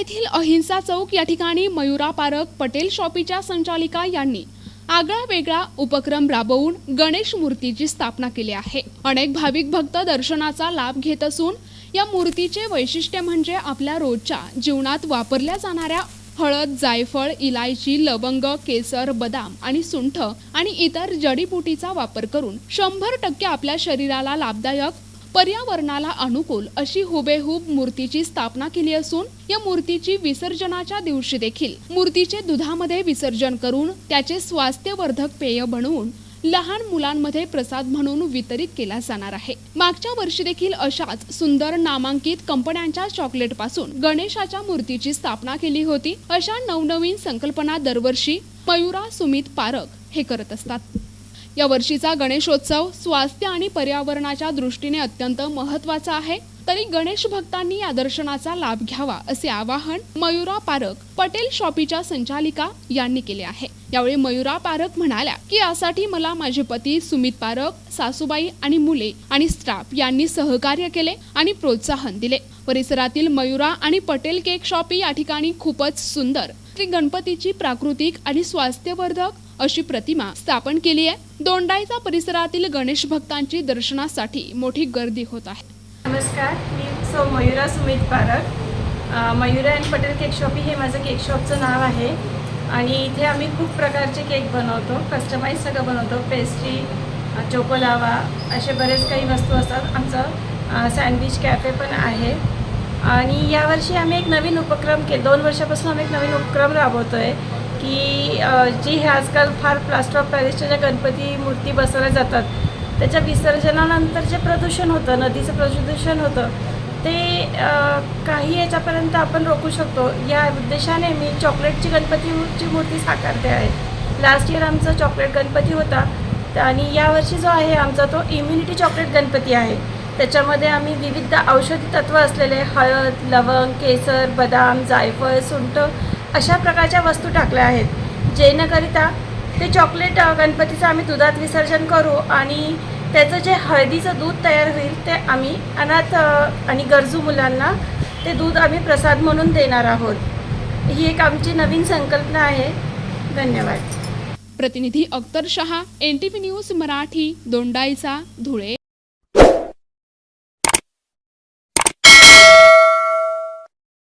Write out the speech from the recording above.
येथील अहिंसा चौक या ठिकाणी मयुरा पारक पटेल शॉपीच्या संचालिका यांनी आगळा वेगळा उपक्रम राबवून गणेश मूर्तीची स्थापना केली आहे. अनेक भाविक भक्त दर्शनाचा लाभ घेत असून या मूर्तीचे वैशिष्ट्य म्हणजे आपल्या रोजच्या जीवनात वापरल्या जाणाऱ्या हळद जायफळ इलायची लवंग केसर बदाम आणि सुंठ आणि इतर जडीबुटीचा वापर करून शंभर टक्के आपल्या शरीराला लाभदायक पर्यावरणाला अनुकूल अशी हुबेहूब मूर्तीची स्थापना केली असून या मूर्तीची विसर्जनाच्या दिवशी देखील मूर्तीचे दुधामध्ये विसर्जन करून त्याचे स्वास्थ्यवर्धक पेय बनवून लहान मुलांमध्ये प्रसाद म्हणून वितरित केला जाणार आहे. मागच्या वर्षी देखील अशाच सुंदर नामांकित कंपन्यांच्या चॉकलेटपासून गणेशाच्या मूर्तीची स्थापना केली होती अशा नवनवीन संकल्पना दरवर्षी मयुरा सुमित पारक हे करत असतात. या वर्षीचा गणेशोत्सव स्वास्थ्य आणि पर्यावरणाच्या दृष्टीने अत्यंत महत्त्वाचा आहे. तरी गणेश भक्तांनी या दर्शनाचा लाभ घ्यावा असे आवाहन मयुरा पारक पटेल शॉपीच्या संचालिका यांनी केले आहे. यावेळी मयुरा पारक म्हणाल्या की यासाठी मला माझे पती सुमित पारक सासूबाई आणि मुले आणि स्टाफ यांनी सहकार्य केले आणि प्रोत्साहन दिले. परिसरातील मयुरा आणि पटेल केक शॉपी या ठिकाणी खूपच सुंदर श्री गणपतीची प्राकृतिक आणि स्वास्थ्यवर्धक अशी प्रतिमा स्थापन केली आहे. दोंडाईचा परिसरातील गणेश भक्तांची दर्शनासाठी मोठी गर्दी होत आहे. नमस्कार मी सौ Mayura Sumit Parak Mayura and Patel cake shop हे माझं केक शॉपचं नाव आहे. आणि इथे आम्ही खूप प्रकारचे केक बनवतो कस्टमाइज सगळं बनवतो. पेस्ट्री चोकोलावा असे बरेच काही वस्तू असतात. आमचं सँडविच कॅफे पण आहे. आणि यावर्षी आम्ही एक नवीन उपक्रम के दोन वर्षापासून आम्ही एक नवीन उपक्रम राबवतो आहे की जी हे आजकाल फार प्लास्टर ऑफ पॅरिसच्या ज्या गणपती मूर्ती बसवल्या जातात त्याच्या विसर्जनानंतर जे प्रदूषण होतं नदीचं प्रदूषण होतं ते काही याच्यापर्यंत आपण रोखू शकतो. या उद्देशाने मी चॉकलेटची गणपतीची मूर्ती साकारते आहे. लास्ट इयर आमचा चॉकलेट गणपती होता आणि यावर्षी जो आहे आमचा तो इम्युनिटी चॉकलेट गणपती आहे. त्याच्यामध्ये आम्ही विविध औषधी तत्त्व असलेले हळद लवंग केसर बदाम जायफळ सुंठ अशा प्रकारच्या वस्तू टाकल्या आहेत. जेणेकरिता ते चॉकलेट गणपतीचं आम्ही दुधात विसर्जन करू आणि त्याचं जे हळदीचं दूध तयार होईल ते आम्ही अनाथ आणि गरजू मुलांना ते दूध आम्ही प्रसाद म्हणून देणार आहोत. ही एक आमची नवीन संकल्पना आहे. धन्यवाद. प्रतिनिधी Akhtar Shah N T V news Marathi Dondaicha Dhule.